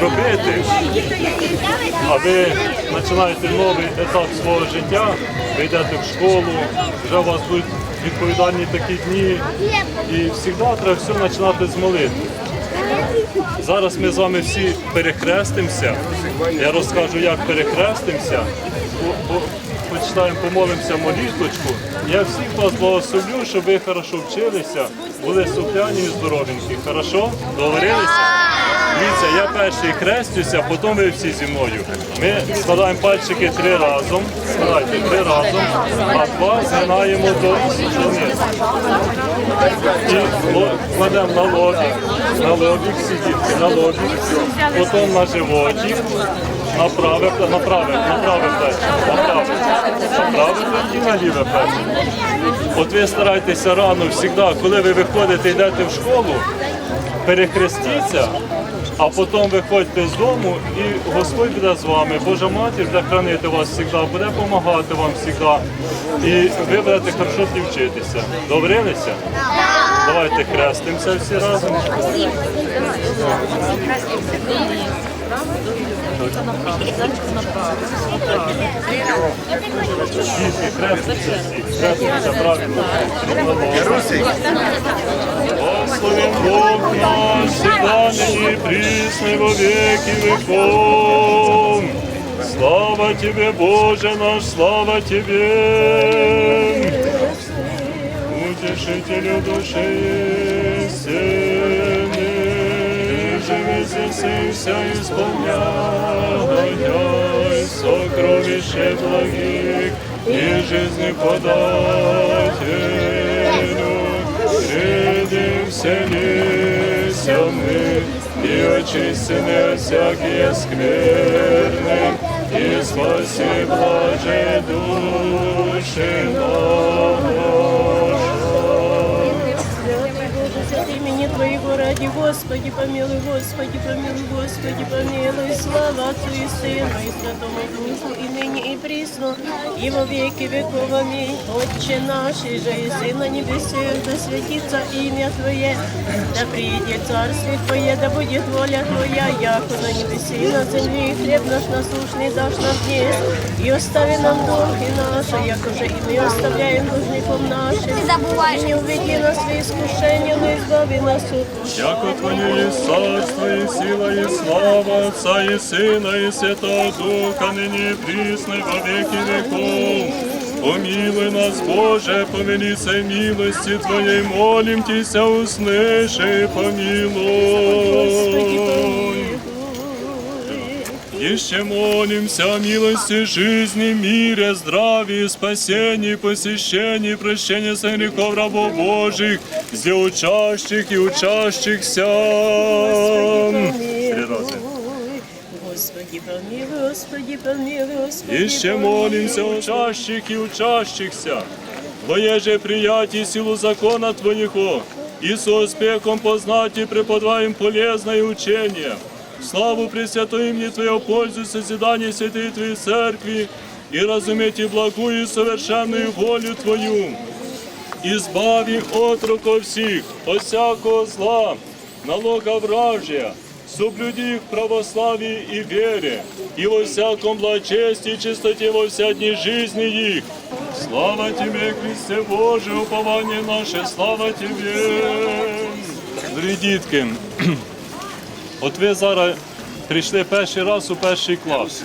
починаємо щось робити, а ви починаєте новий етап свого життя, ви йдете в школу, вже у вас будуть відповідальні такі дні, і завжди треба все починати з молитви. Зараз ми з вами всі перехрестимося. Я розкажу, як перехрестимося. По- по- Почитаємо, помолимося молитвочку. Я всіх вас благословлю, щоб ви хорошо вчилися, були сухляні і здоровенькі. Хорошо? Договорилися? Дивіться, я перший хрестюся, потім ви всі зі мною. Ми складаємо пальчики три разом. Складайте три разом, а два згинаємо до донизу. І кладемо на лобік, на лобік сидіть, на лобік, потім на животик, на праве, на праве, на праве плече, на праве, на праве і на ліве плече. От ви старайтеся рано завжди, коли ви виходите, йдете в школу, перехрестіться, а потім виходьте з дому і Господь буде з вами. Божа матір буде хранити вас завжди, буде допомагати вам завжди. І ви будете хорошо вчитися. Добрилися? Давайте хрестимося всі разом. Благословен Бог наш, всегда ныне во веки веков. Слава Тебе, Боже наш, слава Тебе. Утешителю души истины, живи здесь и вся исполняй сокровище благих и жизни подателю. Придем вселися мы, и очистены всякие скверны, и спаси блаже души наши. Твоего ради, Господи, помилуй, Господи, помилуй, Господи, помилуй, слава Отцу и Сыну и Святому Духу, и ныне и присно, и во веки веков, аминь. Отче наш, и же и Сын на небесах, да святится имя Твое, да придет царствие Твое, да будет воля Твоя, яко на небесе и на земле, и хлеб наш насущный дашь нам днес, и остави нам долги наши, яко же и мы оставляем должником нашим, и не уведи нас в искушение, но избави нас от Яко Твое есть царство и сила и слава Отца и Сына и Святого Духа, ныне и присно и во веки веков. Помилуй нас, Боже, помилися и милости Твоей, молим Тися, услыши, помилуй. Еще молимся о милости жизни, мире, здравии, спасении, посещении, прощении со грехов рабов Божьих, где учащих и учащихся. Три раза. Господи, помилуй, Господи, помилуй, Господи, Еще молимся учащих и учащихся, Твое приятие силу закона Твоего, и с успехом познать и преподаваем полезное учение. Славу Пресвятой имени Твоего пользу созидания святой Твоей Церкви и разуметь и благую и совершенную волю Твою. Избави от руков всех, от всякого зла, налога вражия, соблюди их православии и вере, и во всяком благочестии и чистоте во вся дни жизни их. Слава Тебе, Христе Боже, упование наше, слава Тебе. Дорогі дітки, от ви зараз прийшли перший раз у перший клас.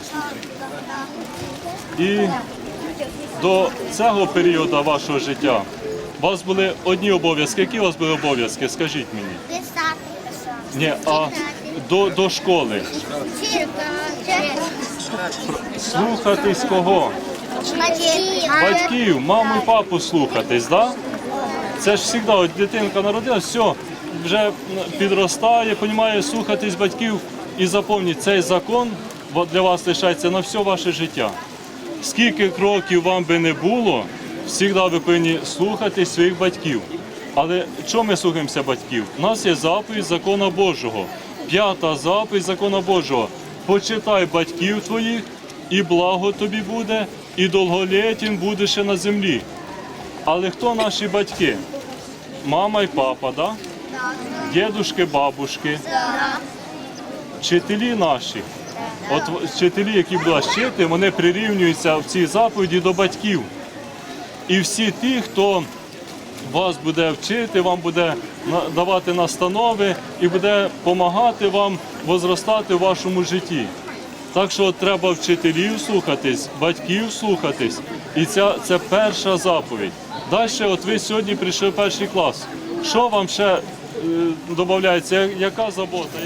І до цього періоду вашого життя у вас були одні обов'язки. Які у вас були обов'язки? Скажіть мені. Ні, а до, до школи. Слухатись кого? Батьків. Маму і папу слухатись, да? Це ж завжди, от дитинка народилась, все, вже підростає, понімає, слухатись батьків і запам'ятати, цей закон для вас лишається на все ваше життя. Скільки кроків вам би не було, завжди ви повинні слухати своїх батьків. Але чому ми слухаємося батьків? У нас є заповідь закона Божого. П'ята заповідь закона Божого. Почитай батьків твоїх, і благо тобі буде, і довголіттям будеш на землі. Але хто наші батьки? Мама і папа, да? Дідушки, бабушки. вчителі наші, от вчителі, які будуть вчити, вони прирівнюються в цій заповіді до батьків. І всі ті, хто вас буде вчити, вам буде давати настанови і буде допомагати вам возростати в вашому житті. Так що треба вчителів слухатись, батьків слухатись. І ця це перша заповідь. Далі, от ви сьогодні прийшли в перший клас. Що вам ще додається? Яка забота?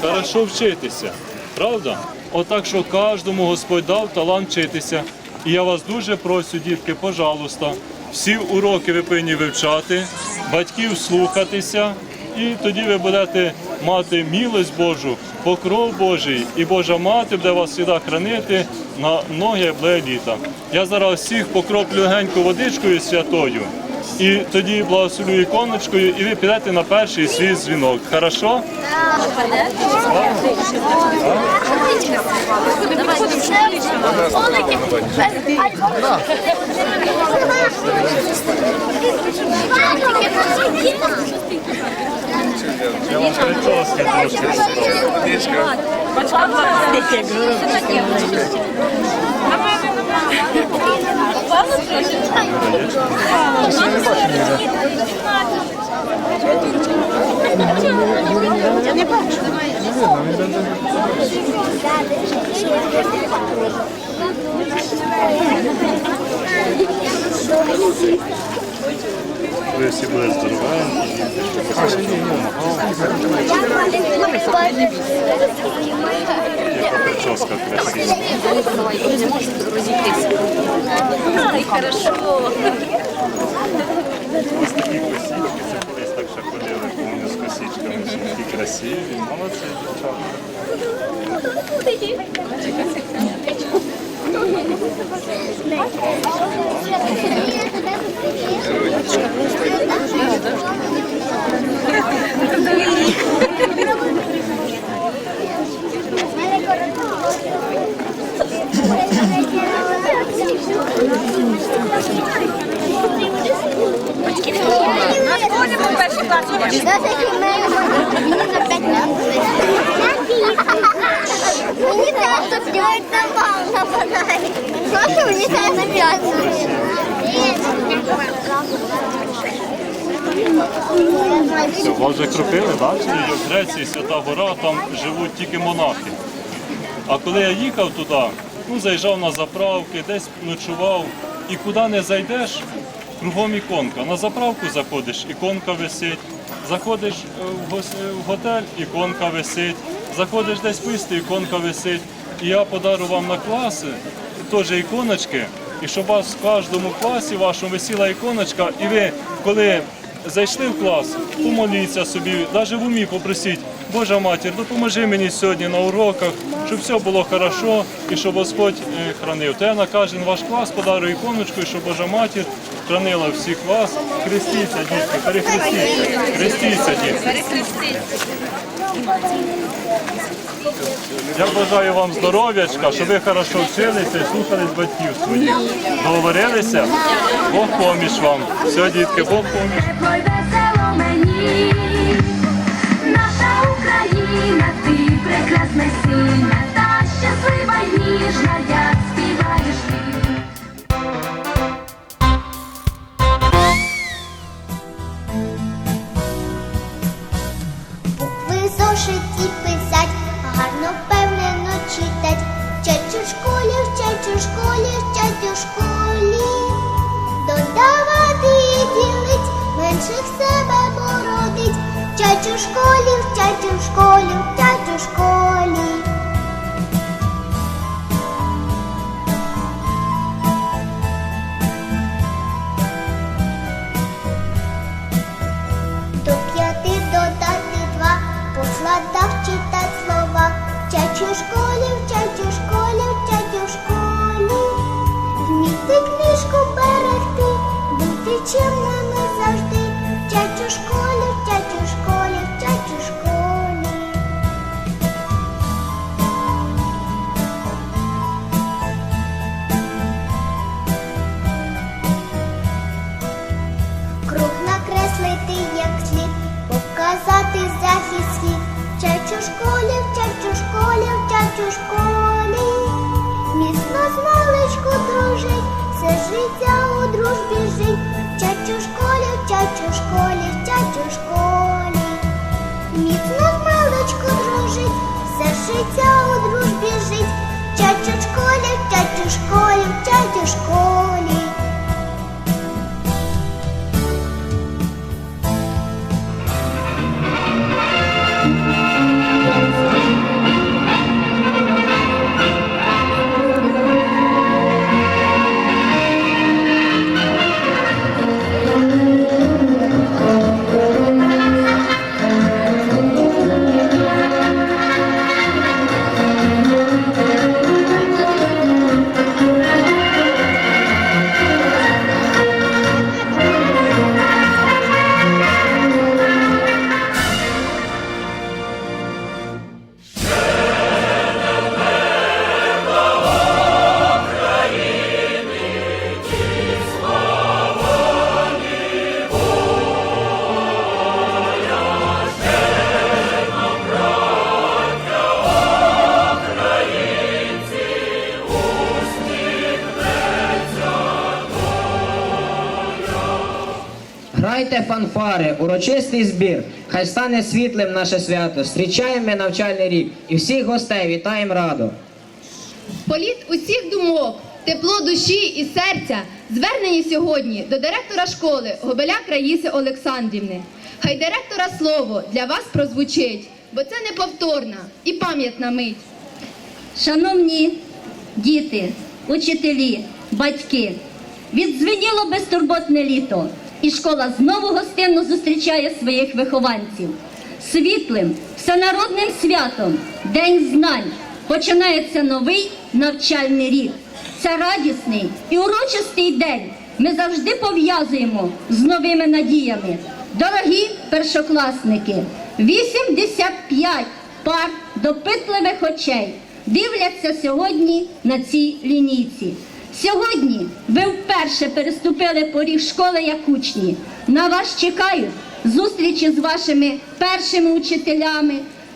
Хорошо вчитися, правда? Отак, що кожному Господь дав талант вчитися. І я вас дуже прошу, дітки, пожалуйста, всі уроки ви повинні вивчати, батьків слухатися, і тоді ви будете мати милость Божу, покров Божий, і Божа мати буде вас завжди хранити на многі благе літа. Я зараз всіх покроплю легенько водичкою святою. І тоді благословлю іконочкою, і ви підете на перший свій дзвінок. Хорошо? Я Ви всі були здоровенькі. Прическа красива. Такі косички, це колись так ще ходили, помню. Мені просто п'ять забав нападає. Просто мені треба п'ять. Все, вас вже кропили, так? В Греції Свята Гора, там живуть тільки монахи. А коли я їхав туди, ну, заїжджав на заправки, десь ночував, і куди не зайдеш, кругом іконка. На заправку заходиш, іконка висить. Заходиш е, в готель, іконка висить. Заходиш десь писти, іконка висить. І я подарю вам на класи теж іконочки, і щоб у вас в кожному класі вашому висіла іконочка, і ви, коли зайшли в клас, помоліться собі, навіть в умі попросіть, Божа матір, допоможи мені сьогодні на уроках, щоб все було хорошо і щоб Господь е, хранив. То я на кожен ваш клас подарю іконочку, і щоб Божа матір хранила всіх вас. Хрестіться, дітки, перехрестіться, хрестіться, дітки. Я бажаю вам здоров'ячка, щоб ви хорошо вчилися і слухались батьків своїх. Договорилися? Бог поміж вам. Все, дітки, Бог поміж. Наша Україна, ти прекрасна, сильна та щаслива, ніжна, Додавати і ділить, менших себе породить, Тятю школі, тятю школі, тятю школі. вчать у школі, вчать у школі, вчать у школі. Круг накреслити, як слід, показати захід слід. Вчать у школі, вчать у школі, школі. Міцно з маличку дружить, все життя у дружбі жить, вчать вчать у школі, вчать у школі, міцно в маличку дружить, все життя у дружбі жить, вчать у школі, вчать. Грайте фанфари, урочистий збір. Хай стане світлим наше свято. Зустрічаємо ми навчальний рік і всіх гостей вітаємо радо. Політ усіх думок, тепло душі і серця звернені сьогодні до директора школи Гобеляк Раїси Олександрівни. Хай директора слово для вас прозвучить, бо це неповторна і пам'ятна мить. Шановні діти, учителі, батьки, відзвеніло безтурботне літо, і школа знову гостинно зустрічає своїх вихованців. Світлим, всенародним святом, День знань, починається новий навчальний рік. Це радісний і урочистий день. Ми завжди пов'язуємо з новими надіями. Дорогі першокласники, 85 пар допитливих очей дивляться сьогодні на цій лінійці. Сьогодні ви вперше переступили поріг школи як учні. На вас чекають зустрічі з вашими першими учителями,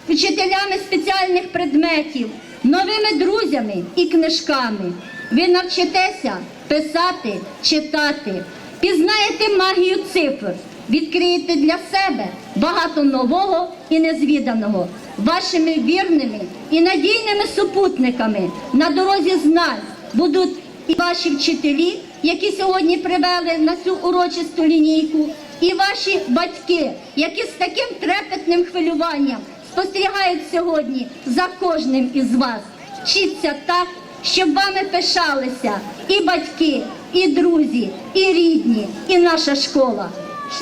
вчителями спеціальних предметів, новими друзями і книжками. Ви навчитеся писати, читати, пізнаєте магію цифр, відкриєте для себе багато нового і незвіданого. Вашими вірними і надійними супутниками на дорозі знань будуть і ваші вчителі, які сьогодні привели на цю урочисту лінійку, і ваші батьки, які з таким трепетним хвилюванням спостерігають сьогодні за кожним із вас. Вчіться так, щоб вами пишалися і батьки, і друзі, і рідні, і наша школа.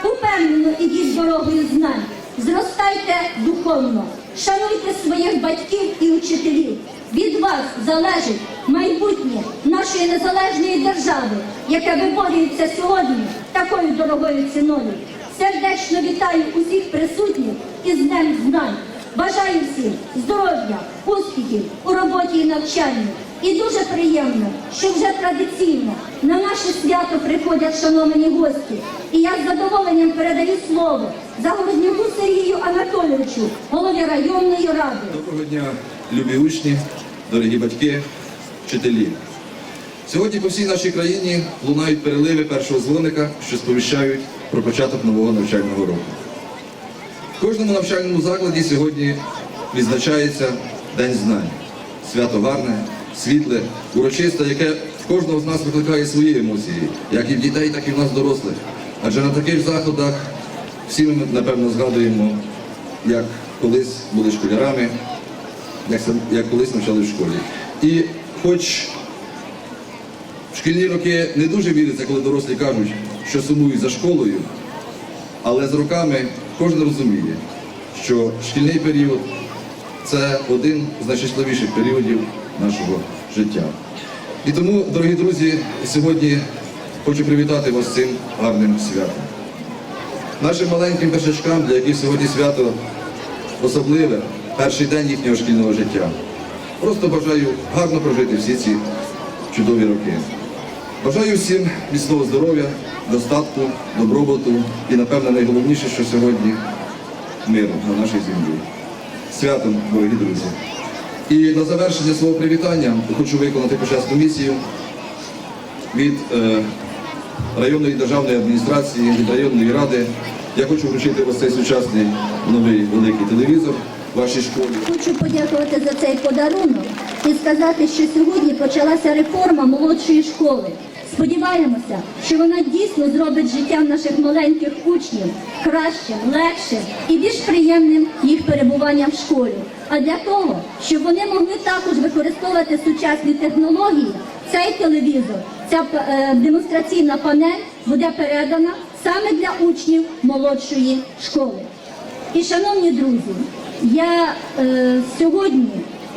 Упевнено ідіть дорогою знань, зростайте духовно, шануйте своїх батьків і учителів. Від вас залежить майбутнє нашої незалежної держави, яке виборюється сьогодні такою дорогою ціною. Сердечно вітаю усіх присутніх із Днем знань. Бажаю всім здоров'я, успіхів у роботі і навчанні. І дуже приємно, що вже традиційно на наше свято приходять шановні гості. І я з задоволенням передаю слово Загороднюку Сергію Анатолійовичу, голові районної ради. Доброго дня, любі учні, дорогі батьки, вчителі. Сьогодні по всій нашій країні лунають переливи першого дзвоника, що сповіщають про початок нового навчального року. В кожному навчальному закладі сьогодні відзначається День знань. Свято гарне, світле, урочисте, яке в кожного з нас викликає свої емоції, як і в дітей, так і в нас дорослих. Адже на таких заходах всі ми, напевно, згадуємо, як колись були школярами, як, як колись навчали в школі. І хоч в шкільні роки не дуже віриться, коли дорослі кажуть, що сумують за школою, але з роками кожен розуміє, що шкільний період це один з найщасливіших періодів нашого життя. І тому, дорогі друзі, сьогодні хочу привітати вас з цим гарним святом. Нашим маленьким першачкам, для яких сьогодні свято особливе, перший день їхнього шкільного життя. Просто бажаю гарно прожити всі ці чудові роки. Бажаю всім міцного здоров'я, достатку, добробуту і, напевне, найголовніше, що сьогодні миру на нашій землі. Святом, дорогі друзі. І на завершення свого привітання хочу виконати почесну місію від е, районної державної адміністрації, від районної ради. Я хочу вручити ось цей сучасний новий великий телевізор, вашій школі. Хочу подякувати за цей подарунок і сказати, що сьогодні почалася реформа молодшої школи. Сподіваємося, що вона дійсно зробить життя наших маленьких учнів кращим, легшим і більш приємним їх перебуванням в школі. А для того, щоб вони могли також використовувати сучасні технології, цей телевізор, ця е, демонстраційна панель буде передана саме для учнів молодшої школи. І шановні друзі, я е, сьогодні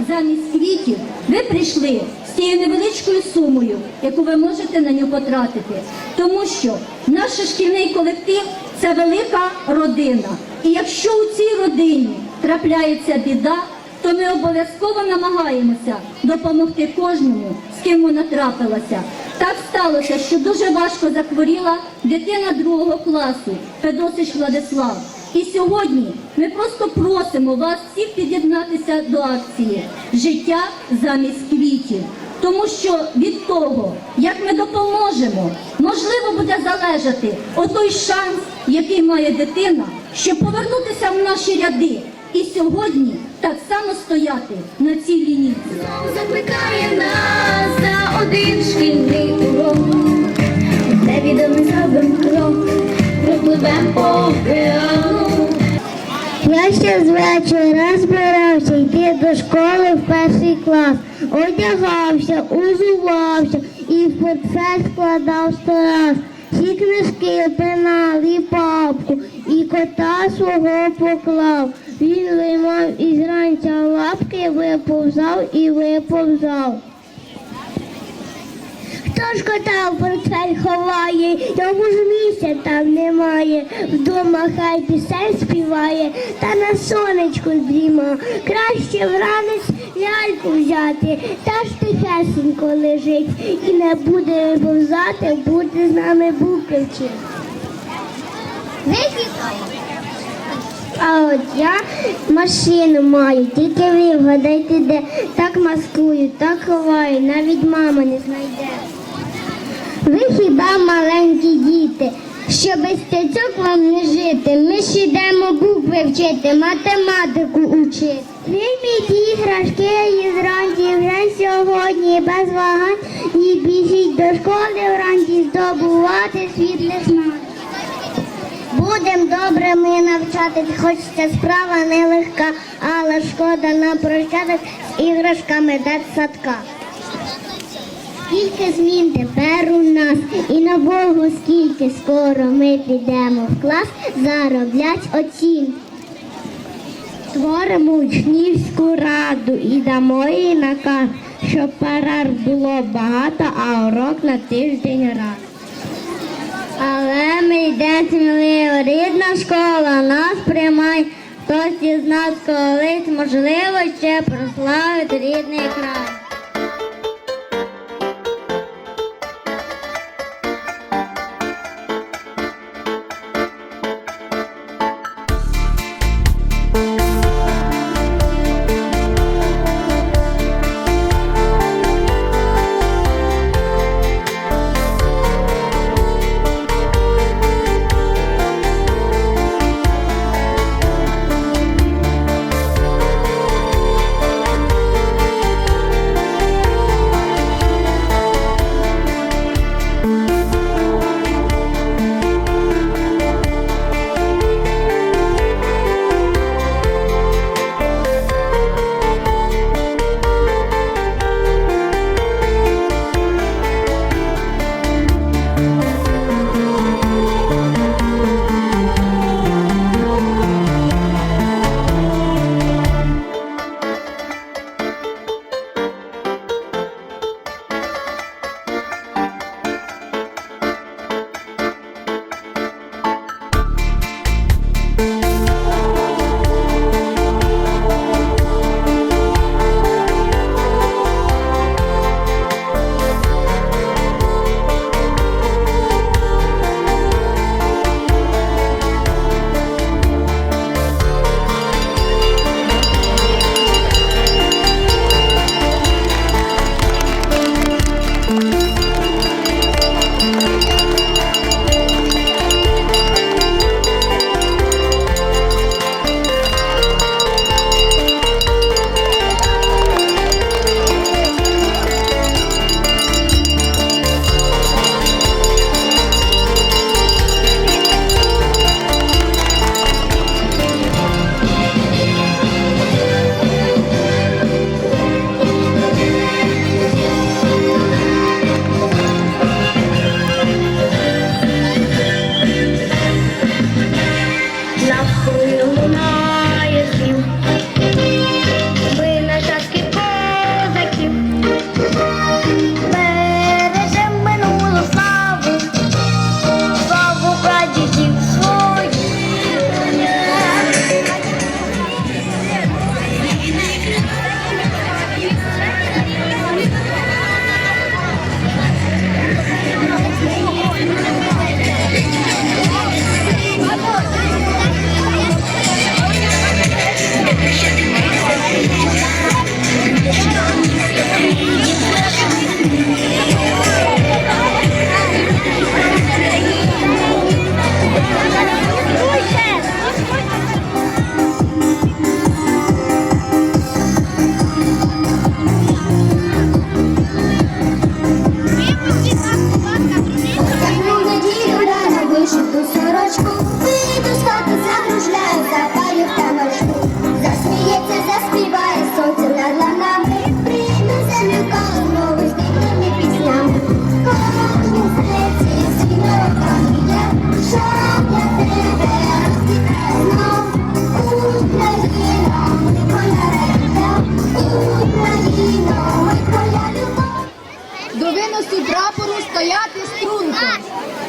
замість квітів ви прийшли з цією невеличкою сумою, яку ви можете на нього потратити. Тому що наш шкільний колектив це велика родина. І якщо у цій родині трапляється біда, то ми обов'язково намагаємося допомогти кожному, з ким вона трапилася. Так сталося, що дуже важко захворіла дитина другого класу Федосич Владислав. І сьогодні ми просто просимо вас всіх під'єднатися до акції Життя замість квітів. Тому що від того, як ми допоможемо, можливо буде залежати отой шанс, який має дитина, щоб повернутися в наші ряди і сьогодні так само стояти на цій лінії. Закликає нас за один шкільний урок. Невідомий зробим крок, пропливем по океану. Я ще з вечора збирався йти до школи в перший клас. Одягався, узувався і в портфель складав сто раз. Всі книжки, пенал і папку, і кота свого поклав. Він виймав із ранця лапки, виповзав і виповзав. Кота в портфель ховає, йому ж місця там немає. Вдома хай пісень співає, та на сонечку дріма. Краще вранець ляльку взяти, та ж тихесенько лежить. І не буде виповзати, буде з нами букви вчити. А от я машину маю, тільки ви вгадайте де. Так маскую, так ховаю, навіть мама не знайде. Ви хіба маленькі діти, що без цяцьок вам не жити. Ми ж йдемо букви вчити, математику учити. Візьміть іграшки і зранці вже сьогодні без вагань і біжіть до школи вранці здобувати світле знань. Будем добре ми навчатись, хоч ця справа нелегка, але шкода нам прощатись з іграшками дитсадка. Скільки змін тепер у нас, і на Богу скільки скоро ми підемо в клас зароблять оцінки. Створимо учнівську раду і дамо їй наказ, щоб перерв було багато, а урок на тиждень раз. Але ми йдемо сміливо, рідна школа нас приймає. Хтось із нас колись, можливо, ще прославить рідний край. Виносу прапору стояти струнко.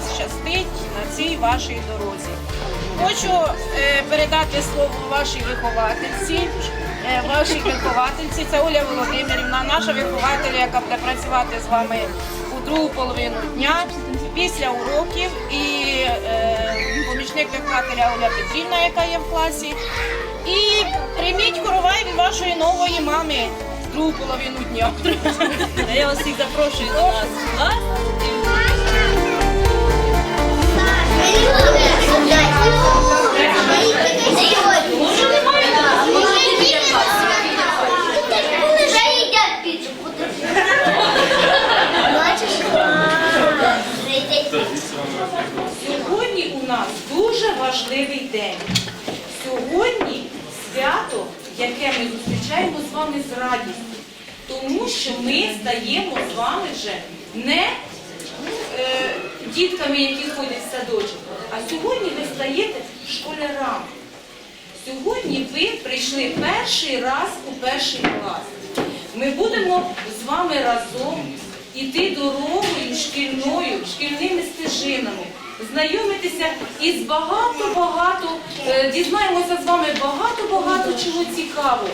Вас щастить на цій вашій дорозі. Хочу е, передати слово вашій виховательці. Е, вашій виховательці це Оля Володимирівна, наша вихователя, яка буде працювати з вами у другу половину дня після уроків і е, помічник вихователя Оля Петрівна, яка є в класі. І прийміть коровай від вашої нової мами другу половину дня. Я вас всіх запрошую до нас. Сьогодні у нас дуже важливий день. Сьогодні свято, яке ми зустрічаємо з вами з радістю, тому що ми стаємо з вами вже не е, дітками, які ходять в садочок, а сьогодні ви стаєте школярами. Сьогодні ви прийшли перший раз у перший клас. Ми будемо з вами разом іти дорогою шкільною, шкільними стежинами, знайомитися із багато-багато, е, дізнаємося з вами багато-багато чого цікавого,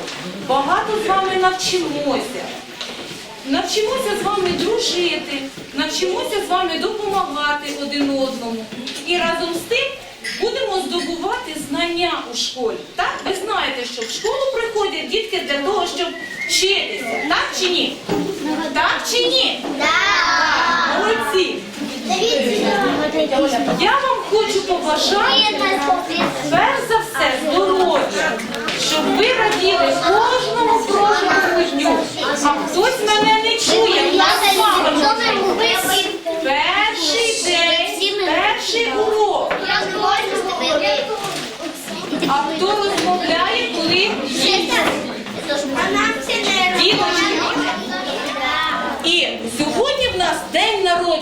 багато з вами навчимося. Навчимося з вами дружити, навчимося з вами допомагати один одному. І разом з тим будемо здобувати знання у школі. Так? Ви знаєте, що в школу приходять дітки для того, щоб вчитися. Так чи ні? Так чи ні? Так. Молодці. Я вам хочу побажати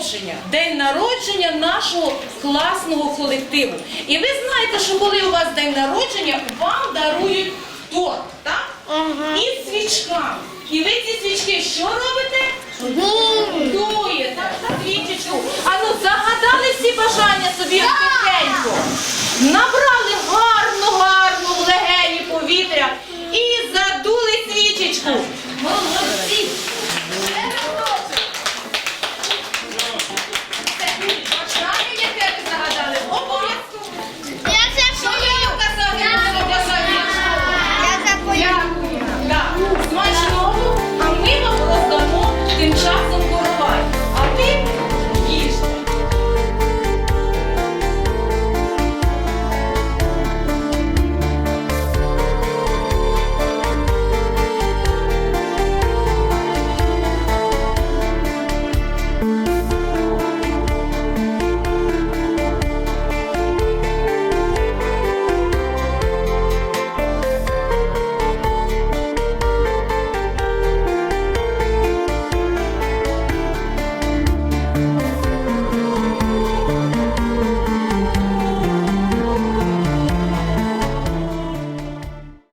оголошення, день народження нашого класного колективу. І ви знаєте, що коли у вас день народження, вам дарують торт, так? Ага. І свічками. І ви ці свічки що робите? Дує, так, так, свічечку. А ну загадали всі бажання собі тихенько. Набрали гарну, гарну, в легені повітря і задули свічечку. Молодці! Е,